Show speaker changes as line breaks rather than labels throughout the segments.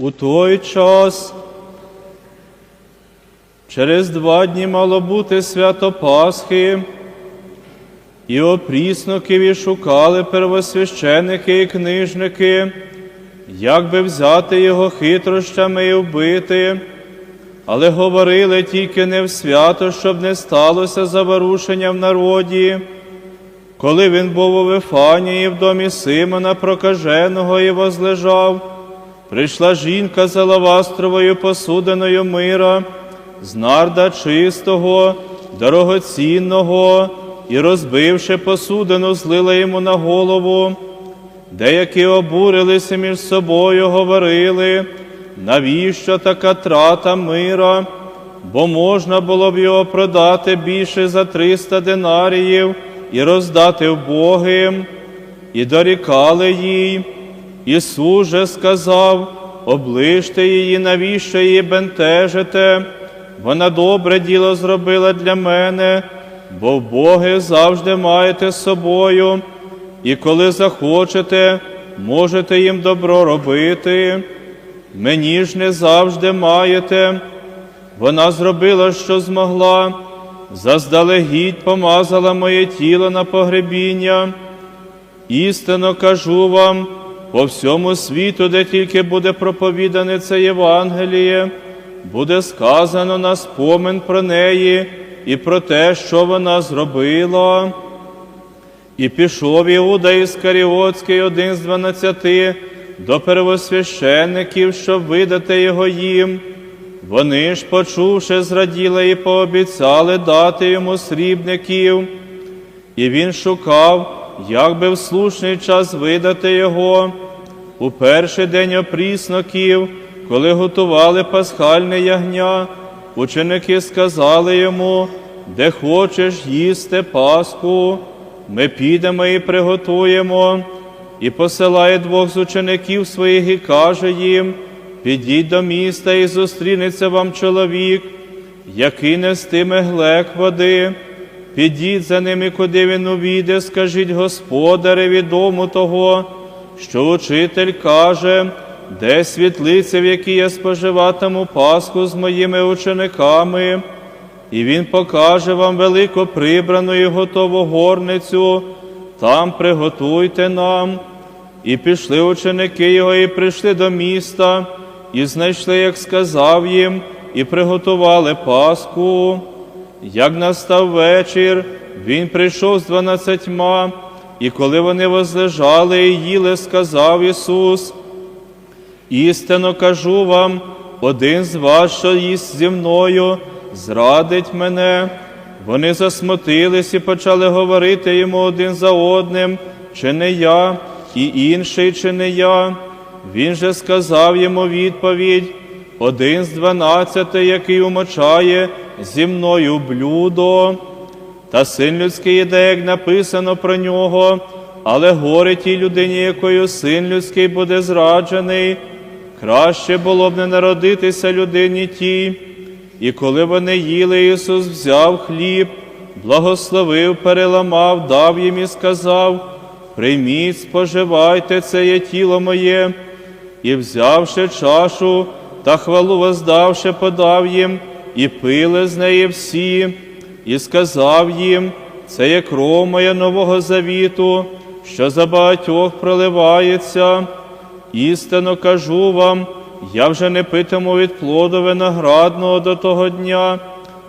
У той час через два дні мало бути свято Пасхи, і опрісноків шукали первосвященники і книжники, як би взяти його хитрощами і вбити, але говорили тільки не в свято, щоб не сталося заворушення в народі. Коли він був у Вифанії в домі Симона прокаженого і возлежав, прийшла жінка з алавастровою посудиною мира, з нарда чистого, дорогоцінного, і, розбивши посудину, злила йому на голову. Деякі обурилися між собою, говорили, навіщо така трата мира, бо можна було б його продати більше за триста динаріїв і роздати вбогим, і дорікали їй. Ісус же сказав, оближте її, навіщо її бентежите, вона добре діло зробила для мене, бо Боги завжди маєте з собою, і коли захочете, можете їм добро робити. Мені ж не завжди маєте. Вона зробила, що змогла, заздалегідь помазала моє тіло на погребіння. Істинно кажу вам, по всьому світу, де тільки буде проповідане це Євангеліє, буде сказано на спомин про неї і про те, що вона зробила. І пішов Іуда Іскаріотський, один з дванадцяти, до первосвященників, щоб видати його їм. Вони ж, почувши, зраділи і пообіцяли дати йому срібників. І він шукав, як би в слушний час видати його. У перший день опрісноків, коли готували пасхальне ягня, ученики сказали йому, де хочеш їсти Пасху, ми підемо і приготуємо. І посилає двох з учеників своїх і каже їм, підіть до міста і зустрінеться вам чоловік, який нестиме глек води. Підіть за ними, куди він увійде, скажіть господареві дому того, що учитель каже, де світлиця, в якій я споживатиму Пасху з моїми учениками, і він покаже вам велико прибрану і готову горницю, там приготуйте нам. І пішли ученики його, і прийшли до міста, і знайшли, як сказав їм, і приготували Пасху. Як настав вечір, він прийшов з дванадцятьма, і коли вони возлежали і їли, сказав Ісус, істинно кажу вам, один з вас, що їсть зі мною, зрадить мене. Вони засмутились і почали говорити йому один за одним, чи не я, і інший, чи не я. Він же сказав йому відповідь, один з дванадцяти, який умочає зі мною блюдо. Та син людський іде, як написано про нього, але горе тій людині, якою син людський буде зраджений. Краще було б не народитися людині тій. І коли вони їли, Ісус взяв хліб, благословив, переламав, дав їм і сказав: Прийміть, споживайте, це є тіло моє, і взявши чашу та хвалу воздавши, подав їм, і пили з неї всі, і сказав їм, це є кров моя нового завіту, що за багатьох проливається. Істинно кажу вам, я вже не питиму від плоду виноградного до того дня,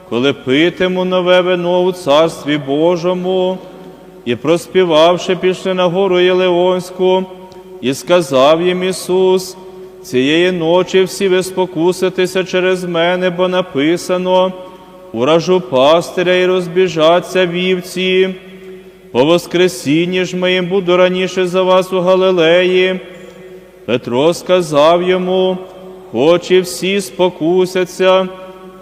коли питиму нове вино у Царстві Божому. І проспівавши, пішли на гору Єлеонську, і сказав їм Ісус, цієї ночі всі ви спокуситеся через мене, бо написано, уражу пастиря і розбіжаться вівці. По воскресінні ж моїм буду раніше за вас у Галилеї. Петро сказав йому, хоч і всі спокусяться,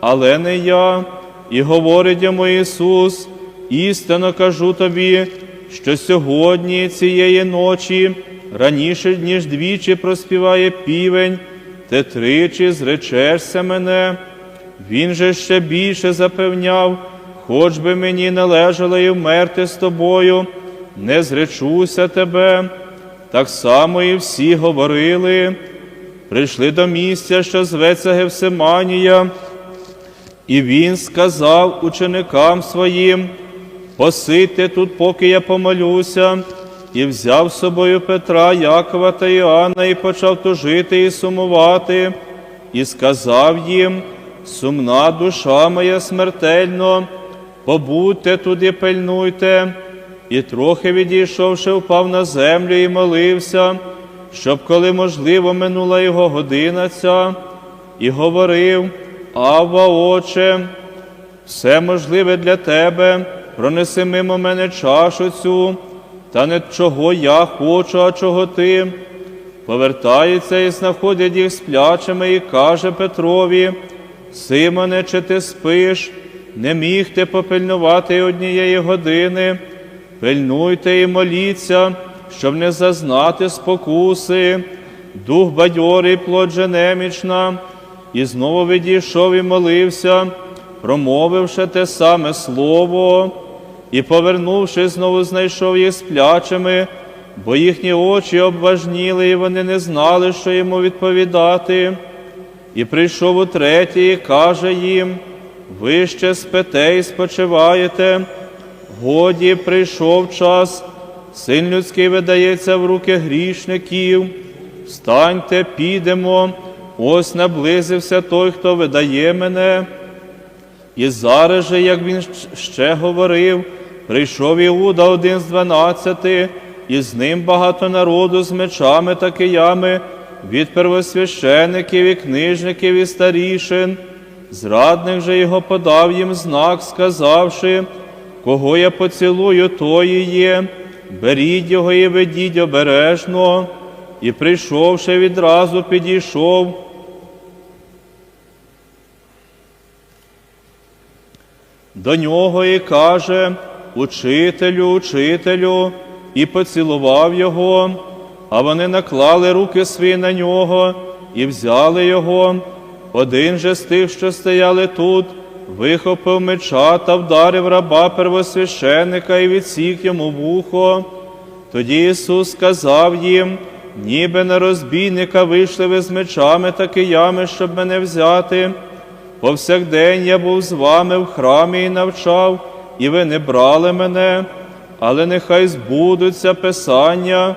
але не я. І говорить йому Ісус, істинно кажу тобі, що сьогодні цієї ночі, раніше, ніж двічі проспіває півень, ти тричі зречешся мене. Він же ще більше запевняв, хоч би мені належало і вмерти з тобою, не зречуся тебе. Так само і всі говорили. прийшли до місця, що зветься Гевсиманія, і він сказав ученикам своїм, посидьте тут, поки я помолюся, і взяв з собою Петра, Якова та Іоанна, і почав тужити і сумувати, і сказав їм, сумна душа моя смертельно, побудьте тут і пильнуйте. І трохи відійшовши, впав на землю і молився, щоб, коли можливо, минула його година ця, і говорив, Авва, Отче, все можливе для тебе, пронеси мимо мене чашу цю, та не чого я хочу, а чого ти. Повертається і знаходить їх сплячими, і каже Петрові, Симоне, чи ти спиш, не міг ти попильнувати однієї години, пильнуйте і моліться, щоб не зазнати спокуси, дух бадьорий, плод же немічна, і знову відійшов і молився, промовивши те саме слово, і, повернувшись, знову знайшов їх сплячими, бо їхні очі обважніли, і вони не знали, що йому відповідати. І прийшов утретє, і каже їм, ви ще спите і спочиваєте, годі прийшов час, син людський видається в руки грішників. Встаньте, підемо, ось наблизився той, хто видає мене. І зараз же, як він ще говорив, прийшов Іуда один з дванадцяти, і з ним багато народу з мечами та киями, від первосвящеників і книжників і старішин. Зрадник же його подав їм знак, сказавши, кого я поцілую, то і є, беріть його і ведіть обережно. І прийшовши відразу, підійшов. До нього і каже, Учителю, учителю, і поцілував його, а вони наклали руки свої на нього і взяли його. Один же з тих, що стояли тут, вихопив меча та вдарив раба первосвященника і відсік йому вухо. Тоді Ісус сказав їм, ніби на розбійника вийшли ви з мечами та киями, щоб мене взяти. Повсякдень я був з вами в храмі і навчав, і ви не брали мене, але нехай збудуться Писання.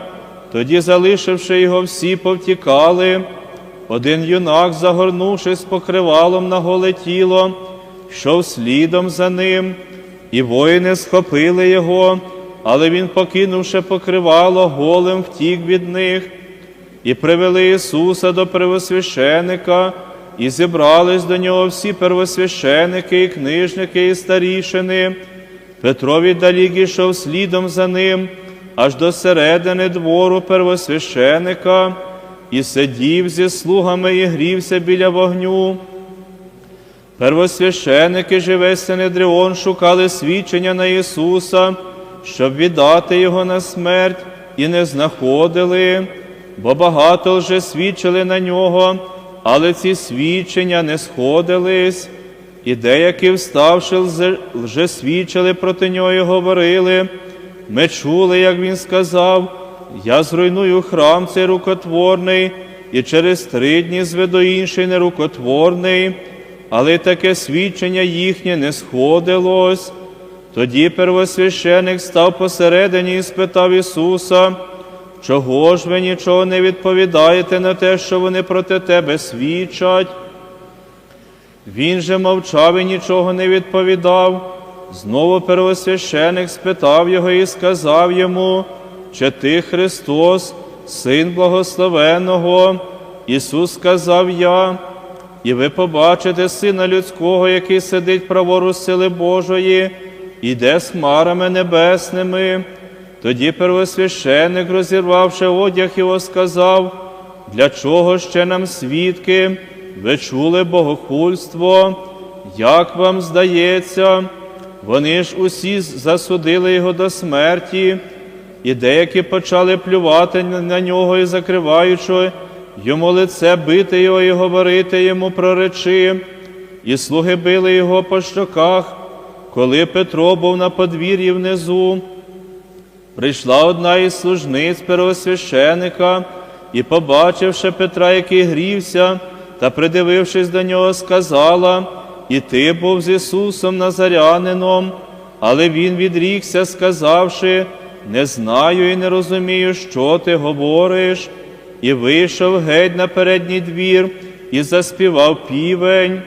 Тоді, залишивши його, всі повтікали. Один юнак, загорнувшись покривалом на голе тіло, йшов слідом за ним, і воїни схопили його, але він, покинувши покривало, голим втік від них, і привели Ісуса до первосвященика, і зібрались до нього всі первосвященики, і книжники, і старішини. Петро віддалік ішов слідом за ним, аж до середини двору первосвященика, і сидів зі слугами і грівся біля вогню. Первосвященики же весь Синедріон шукали свідчення на Ісуса, щоб віддати Його на смерть, і не знаходили, бо багато вже свідчили на нього, але ці свідчення не сходились, і деякі, вставши, лже свідчили проти нього і говорили. Ми чули, як він сказав, я зруйную храм цей рукотворний, і через три дні зведу інший нерукотворний, але таке свідчення їхнє не сходилось. Тоді первосвященик став посередині і спитав Ісуса, чого ж ви нічого не відповідаєте на те, що вони проти тебе свідчать? Він же мовчав і нічого не відповідав. Знову первосвященик спитав його і сказав йому, чи ти Христос, Син благословеного? Ісус сказав я, і ви побачите Сина Людського, який сидить праворуч сили Божої, іде з хмарами небесними. Тоді первосвященик, розірвавши одяг його, сказав, для чого ще нам свідки? Ви чули богохульство? Як вам здається? Вони ж усі засудили його до смерті, і деякі почали плювати на нього і закриваючи йому лице, бити його і говорити йому про речі, і слуги били його по щоках, коли Петро був на подвір'ї внизу. Прийшла одна із служниць первосвященика і, побачивши Петра, який грівся, та придивившись до нього, сказала: І ти був з Ісусом Назарянином. Але він відрікся, сказавши, не знаю і не розумію, що ти говориш, і вийшов геть на передній двір і заспівав півень.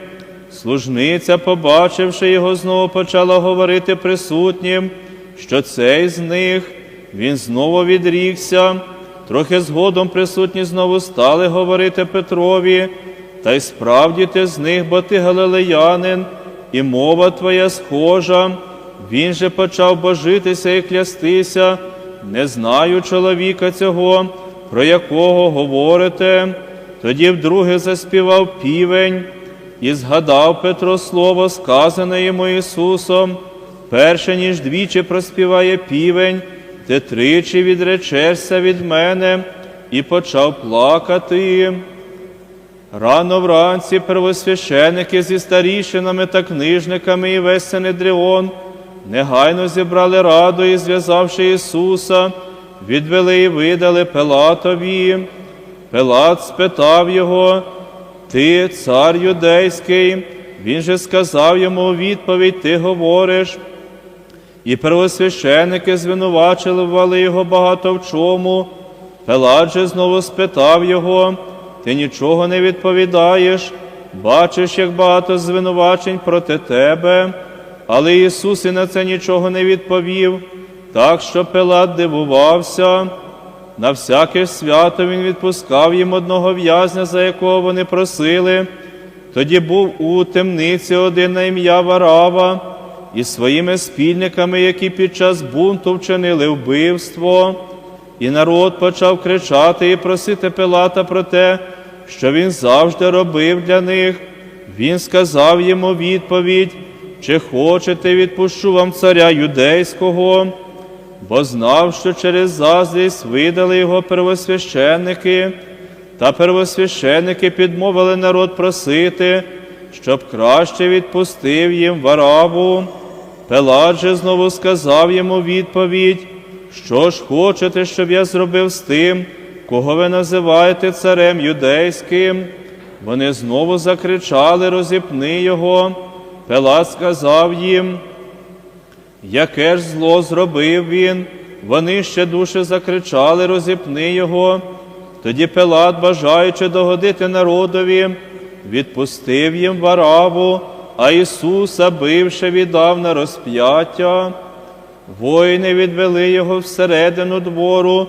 Служниця, побачивши його, знову почала говорити присутнім, що цей з них він знову відрікся. Трохи згодом присутні знову стали говорити Петрові, та й справді ти з них, бо ти галилеянин, і мова твоя схожа. Він же почав божитися і клястися, не знаю чоловіка цього, про якого говорите. Тоді вдруге заспівав півень. І згадав Петро слово, сказане йому Ісусом, перше, ніж двічі проспіває півень, ти тричі відречешся від мене, і почав плакати. Рано вранці первосвященики зі старішинами та книжниками і весь Синедріон негайно зібрали раду і, зв'язавши Ісуса, відвели і видали Пилатові. Пилат спитав його, ти, цар юдейський, він же сказав йому у відповідь, ти говориш. І первосвященики звинувачували його багато в чому. Пилат же знову спитав його, ти нічого не відповідаєш, бачиш, як багато звинувачень проти тебе. Але Ісус і на це нічого не відповів, так що Пилат дивувався. На всяке свято він відпускав їм одного в'язня, за якого вони просили. Тоді був у темниці один на ім'я Варава із своїми спільниками, які під час бунту вчинили вбивство. І народ почав кричати і просити Пилата про те, що він завжди робив для них. Він сказав йому відповідь, чи хочете, відпущу вам царя юдейського бо знав, що через заздрість видали його первосвященники, та первосвященники підмовили народ просити, щоб краще відпустив їм вараву. Пилат же знову сказав йому відповідь, що ж хочете, щоб я зробив з тим, кого ви називаєте царем юдейським. Вони знову закричали, розіпни його. Пилат сказав їм, Яке ж зло зробив він? Вони ще дужче закричали, розіпни його. Тоді Пилат, бажаючи догодити народові, відпустив їм вараву, а Ісуса, бивши, віддав на розп'яття. Воїни відвели його всередину двору,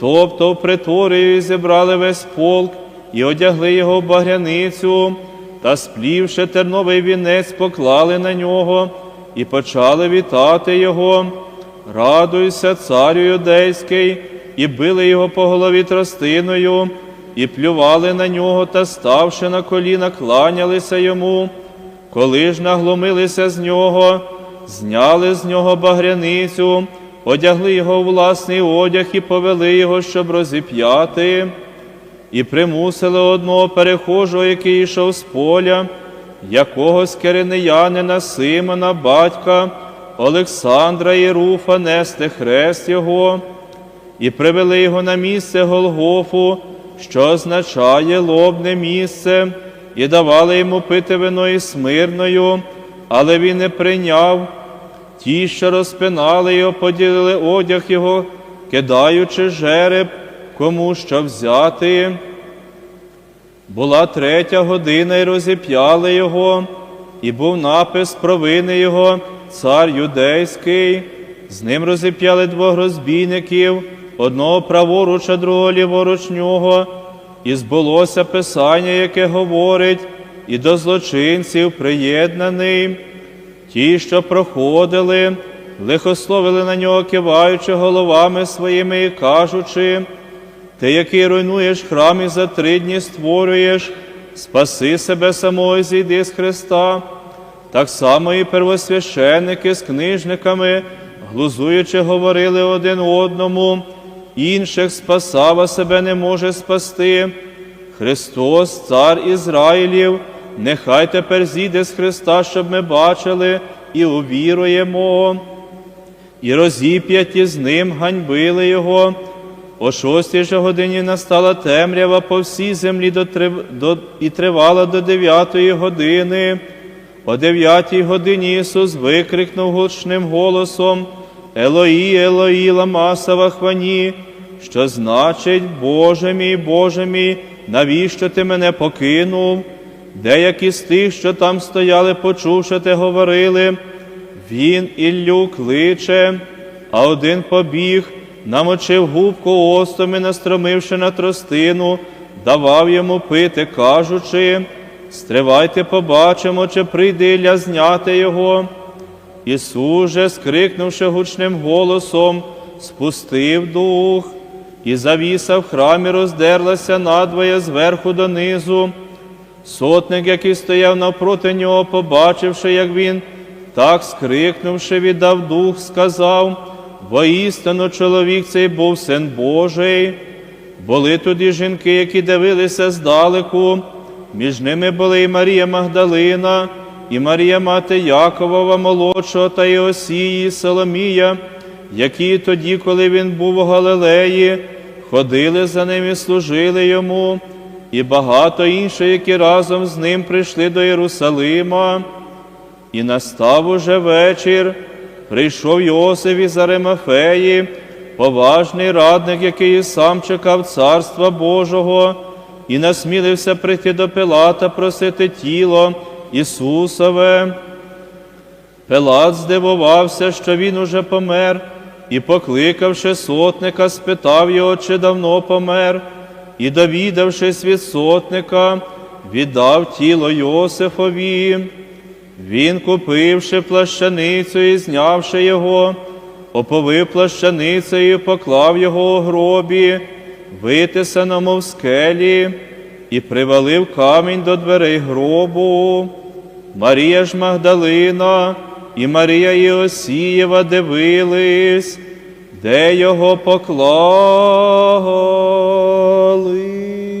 тобто в приторію зібрали весь полк і одягли його в багряницю, та, сплівши терновий вінець, поклали на нього і почали вітати його. Радуйся, царю юдейський, і били його по голові тростиною, і плювали на нього та, ставши на коліна, кланялися йому. Коли ж нагломилися з нього, зняли з нього багряницю, одягли його у власний одяг і повели його, щоб розіп'яти, і примусили одного перехожого, який йшов з поля, якогось керенеянина Симона, батька Олександра і Руфа нести хрест його, і привели його на місце Голгофу, що означає лобне місце, і давали йому пити вино із смирною, але він не прийняв. Ті, що розпинали його, поділили одяг його, кидаючи жереб, кому що взяти. Була третя година, і розіп'яли його, і був напис провини його, цар юдейський. З ним розіп'яли двох розбійників, одного праворуч, а другого ліворуч нього, і збулося Писання, яке говорить, і до злочинців приєднаний. Ті, що проходили, лихословили на нього, киваючи головами своїми і кажучи, ти, який руйнуєш храм і за три дні створюєш, спаси себе самого і зійди з Христа. Так само і первосвященники з книжниками, глузуючи, говорили один одному, інших спасав, а себе не може спасти. Христос, Цар Ізраїлів, нехай тепер зійде з Христа, щоб ми бачили і увіруємо. І розіп'яті з ним ганьбили Його, О шостій же годині настала темрява по всій землі до, до, і тривала до дев'ятої години. О дев'ятій годині Ісус викрикнув гучним голосом Елої, Елої, лама савахвані, що значить, Боже мій, Боже мій, навіщо ти мене покинув? Деякі з тих, що там стояли, почувши те, говорили, він Іллю кличе, а один побіг, намочив губку остом і настромивши на тростину, давав йому пити, кажучи, стривайте, побачимо, чи прийде Ілля зняти його. Ісус же, скрикнувши гучним голосом, спустив дух, і завіса в храмі роздерлася надвоє зверху донизу. Сотник, який стояв навпроти нього, побачивши, як він, так скрикнувши, віддав дух, сказав: воістину чоловік цей був син Божий. Були тоді жінки, які дивилися здалеку. Між ними були і Марія Магдалина, і Марія мати Яковова молодшого та Іосії, і Соломія, які тоді, коли він був у Галилеї, ходили за ним і служили йому, і багато інших, які разом з ним прийшли до Єрусалима. І настав уже вечір, прийшов Йосиф із Аримафеї, поважний радник, який і сам чекав Царства Божого, і насмілився прийти до Пилата просити тіло Ісусове. Пилат здивувався, що він уже помер, і, покликавши сотника, спитав його, чи давно помер, і, довідавшись від сотника, віддав тіло Йосифові. Він, купивши плащаницю і знявши його, оповив плащаницею, поклав його у гробі, витисаному в скелі, і привалив камінь до дверей гробу. Марія ж Магдалина і Марія Іосієва дивились, де його поклали. believe.